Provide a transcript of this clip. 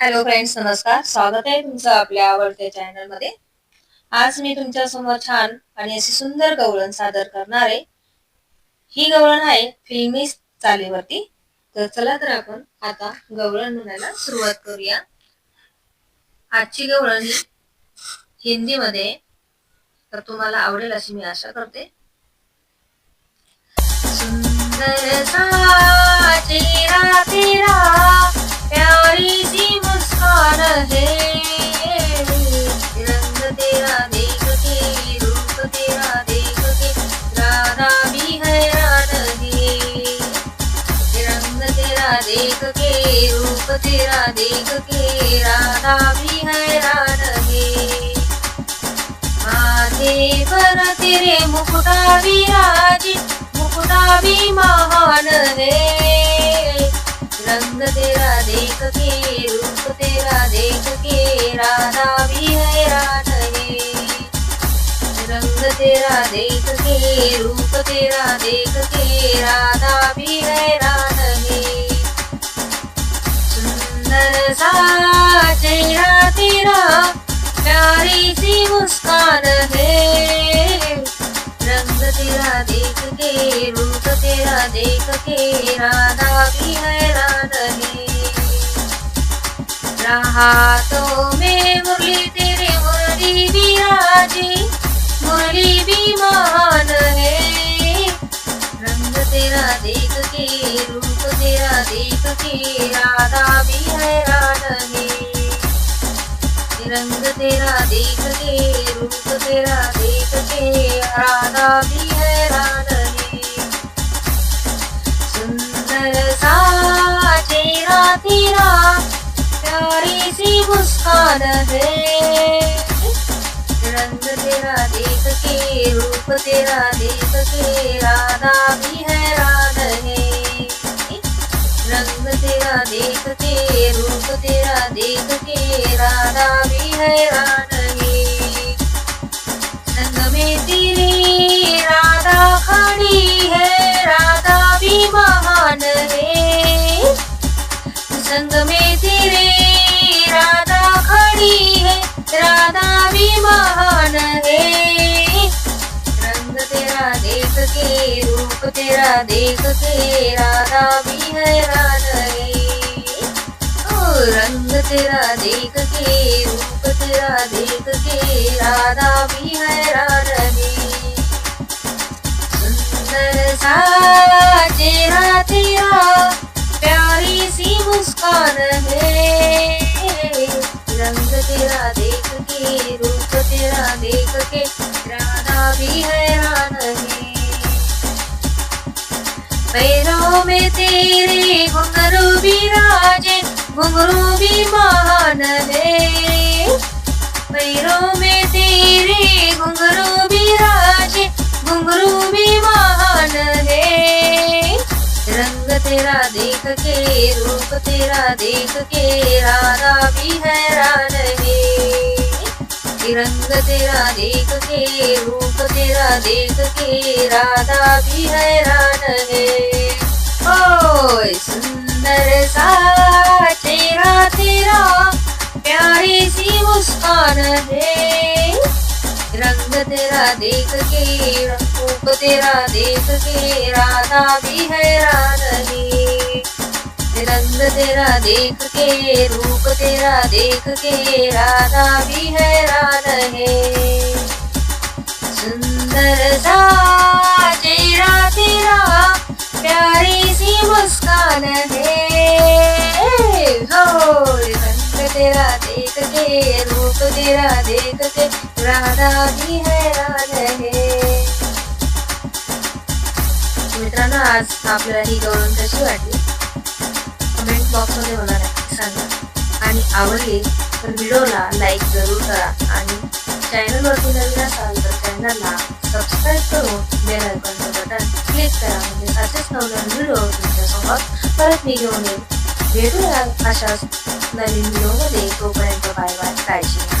Hello friends नमस्कार. स्वागत आहे तुमचं आपल्या आवडत्या चॅनलमध्ये आज मी तुमच्यासमोर छान आणि अशी सुंदर गवळण सादर करणार आहे. ही गवळण आहे फिल्मी चालीवरती. तर चला तर आपण आता गवळण म्हणायला सुरुवात करूया. आजची गवळण ही हिंदीमध्ये तर तुम्हाला आवडेल अशी मी आशा करते. सुंदर देख के भी रूप तेरा देख के राधा भी हैरान है माथे पर तेरे मुकुटा विराजी मुकुटा भी महान है रंग तेरा देख के रूप तेरा देख के राधा भी तेरा देख के, रूप तेरा देख के, राधा भी हैरान है। सुंदर सा चेहरा तेरा, प्यारी सी मुस्कान है। रंग तेरा देख के, रूप तेरा देख के, राधा भी हैरान है। राहतों में मुरली, तेरे मुरली विराजी मुरली भी महान है। रंग तेरा देख के, रूप तेरा देख के, राधा भी हैरान है। रंग तेरा देख के, रूप तेरा देख के, राधा भी हैरान है। सुंदर सा चेहरा तेरा, प्यारी सी मुस्कान है। रंग तेरा देख के, रूप तेरा देख के, राधा भी हैरान है। रंग तेरा देख के, रूप तेरा देख के, राधा भी है है राधा महान है रंग तेरा देख के, रूप तेरा देख के, राधा भी हैरान है ओ, रंग तेरा देख के, रूप तेरा देख के, राधा भी हैरान है सुंदर सा चेहरा तेरा, प्यारी सी मुस्कान है। के राधा भी हैरान है पैरों में तेरे घुंघरू भी राजे, घुंघरू भी महान है। पैरों में तेरे घुंघरू भी राजे, घुंघरू भी महान है। रंग तेरा देख के, रूप तेरा देख के, राधा भी हैरान है रंग तेरा देख के, रूप तेरा देख के, राधा भी हैरान है। ओ सुंदर सा चेहरा तेरा, प्यारी सी मुस्कान है। रंग तेरा देख के, रूप तेरा देख के, राधा भी है रंग तेरा देख के, रूप तेरा देख के, राधा भी हैरान है। सुंदर सा चेहरा तेरा, प्यारी सी मुस्कान है। रंग तेरा देख के, रूप तेरा देख के, राधा भी हैरान है। मित्रांनो, आज आपल्याला ही गवळण कशी वाटली. कमेंट बॉक्समध्ये होणार आहे. सांगा. आणि आवडले तर व्हिडिओला लाईक जरूर करा. आणि चॅनलवरती नवीन असाल तर चॅनलला सबस्क्राईब करून बेल आयकॉनचं बटन क्लिक करा. म्हणजे असेच नवनवीन व्हिडिओ तुमच्यासोबत परत मी घेऊन येईल भेटूया अशाच नवीन व्हिडिओमध्ये तोपर्यंत बाय बाय काळजी घ्या